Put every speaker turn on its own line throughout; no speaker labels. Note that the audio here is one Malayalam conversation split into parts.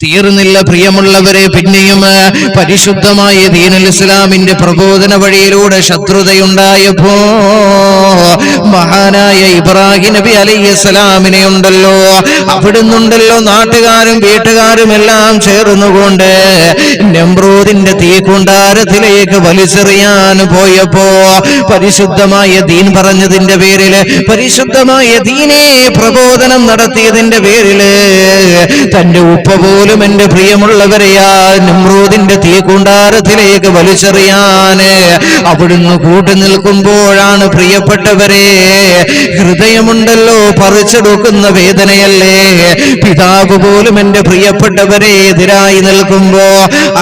തീർന്നില്ല പ്രിയമുള്ളവരെ പിന്നെയും പരിശുദ്ധമായ ദീനുൽ ഇസ്ലാമിന്റെ പ്രബോധന വഴിയിലൂടെ ശത്രുതയുണ്ടായപ്പോ മഹാനായ ഇബ്രാഹിം നബി അലൈഹി സ്വലാമിനെ ഉണ്ടല്ലോ അവിടുന്നുണ്ടല്ലോ നാട്ടുകാരും വീട്ടുകാരും എല്ലാം ചേർന്നുകൊണ്ട് നെമ്രൂദിന്റെ തീക്കുണ്ടാരത്തിലേക്ക് വലിച്ചെറിയാൻ പോയപ്പോ പരിശുദ്ധമായ ദീൻ പറഞ്ഞതിന്റെ പേരിൽ പരിശുദ്ധമായ ദീനെ പ്രബോധനം നടത്തിയതിന്റെ പേരിൽ തന്റെ ഉപ്പ പോലും എന്റെ പ്രിയമുള്ളവരെയാ നിമ്രൂദിന്റെ തീകൂണ്ടാരത്തിലേക്ക് വലിച്ചെറിയാന് അവിടുന്ന് കൂട്ടു നിൽക്കുമ്പോഴാണ് പ്രിയപ്പെട്ടവരെ ഹൃദയമുണ്ടല്ലോ പറിച്ചെടുക്കുന്ന വേദനയല്ലേ? പിതാവ് പോലും എന്റെ പ്രിയപ്പെട്ടവരെ എതിരായി നിൽക്കുമ്പോ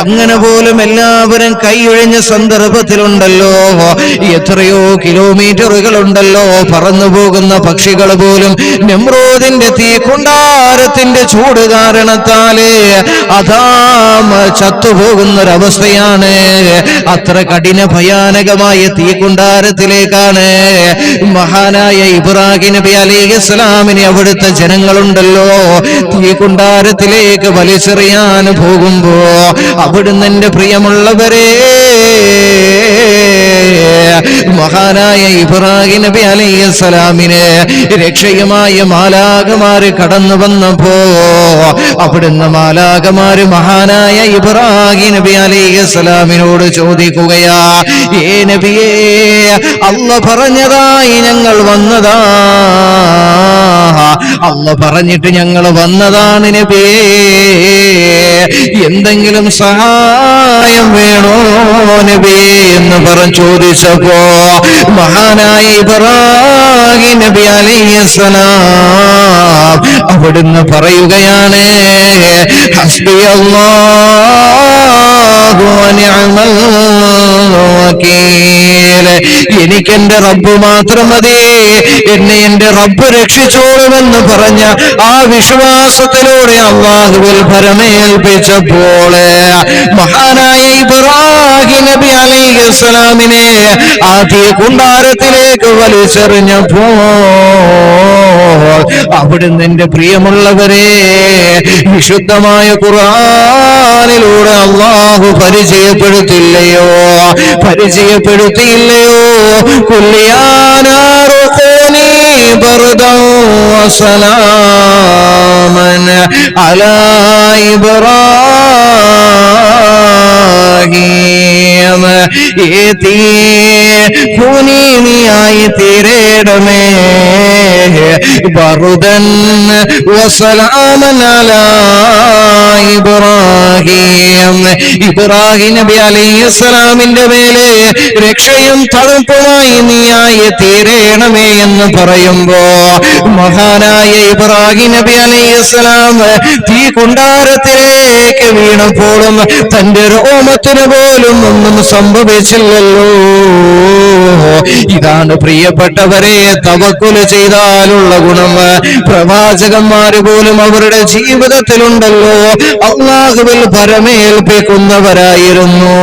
അങ്ങനെ പോലും എല്ലാവരും കൈയൊഴിഞ്ഞ സന്ദർഭത്തിലുണ്ടല്ലോ. എത്രയോ കിലോമീറ്ററുകളുണ്ടല്ലോ പറന്നു പോകുന്ന പക്ഷികൾ പോലും നെമ്രോദിന്റെ തീക്കുണ്ടാരത്തിന്റെ ചൂട് കാരണത്താൽ അതാ ചത്തുപോകുന്നൊരവസ്ഥയാണ്. അത്ര കഠിന ഭയാനകമായ തീക്കുണ്ടാരത്തിലേക്കാണ് മഹാനായ ഇബ്രാഹിം നബി അലൈഹി ഇസ്ലാമിനെ അവിടുത്തെ ജനങ്ങളുണ്ടല്ലോ. തീക്കുണ്ടാരത്തിലേക്ക് വലിച്ചെറിയാൻ പോകുമ്പോ അവിടുന്ന് എന്റെ പ്രിയമുള്ളവരെ മഹാനായ ഇബ്രാഹിം നബി അലൈഹി രക്ഷയുമായി മാലാകമാര് കടന്നു വന്നപ്പോ അവിടുന്ന് മാലാകമാര് മഹാനായ ഇബ്രാഹിം നബി അലൈഹി സ്വലാമിനോട് ചോദിക്കുകയാ ഏ നബിയേ അല്ല പറഞ്ഞതായി ഞങ്ങൾ വന്നതാ. അല്ല പറഞ്ഞിട്ട് ഞങ്ങൾ വന്നതാണ് നബിയേ എന്തെങ്കിലും സഹായം വേണോ നബിയേ എന്ന് പറഞ്ഞു ചോദിച്ചപ്പോ മഹാനായ ഇബ്രാഹിം നബി അവിടുന്ന് പറയുകയാണ് ഹസ്ബി അല്ലാഹു വനിഅമൽ വകീൽ. എനിക്കെന്റെ റബ്ബ് മാത്രം മതി. എന്നെ എന്റെ റബ്ബ് രക്ഷിച്ചോളുമെന്ന് പറഞ്ഞ ആ വിശ്വാസത്തിലൂടെ അള്ളാഹുവിൽ ഭരമേൽപ്പിച്ചപ്പോൾ മഹാനായ ഇബ്രാഹിം നബി അലൈഹി തീ കുണ്ടാരത്തിലേക്ക് വലിച്ചെറിഞ്ഞപ്പോ അവിടുന്ന് എന്റെ പ്രിയമുള്ളവരെ വിശുദ്ധമായ ഖുർആനിലൂടെ അള്ളാഹു പരിചയപ്പെടുത്തില്ലയോ? പരിചയപ്പെടുത്തിയില്ലയോ കുല്യാനാറുഖൂനി ബർദൻ വസലാമൻ അലാ ഇബ്രാഹിം. ഏതീ ഭൂനിയായി തീരേടമേ ബറുദൻ വസലാമൻ അലാ ഇബ്രാഹിം. ഇബ്രാഹിം നബി അലൈഹിസ്സലാമിന്റെ മേലെ രക്ഷയും തണുപ്പുമായി നീയായി തീരേണമേ എന്ന് പറയുമ്പോ മഹാനായ ഇബ്രാഹിം നബി അലൈഹിസ്സലാം തീ കുണ്ടാരത്തിലേക്ക് വീണപ്പോഴും തന്റെ രോമത്തിന് പോലും ഒന്നും സംഭവിച്ചില്ലല്ലോ. ഇതാണ് പ്രിയപ്പെട്ടവരെ തവക്കുൽ ചെയ്താലുള്ള ഗുണം. പ്രവാചകന്മാര് പോലും അവരുടെ ജീവിതത്തിലുണ്ടല്ലോ. അള്ളാഹുവിൽ പരമേൽപ്പിക്കുന്നവരായിരുന്നു.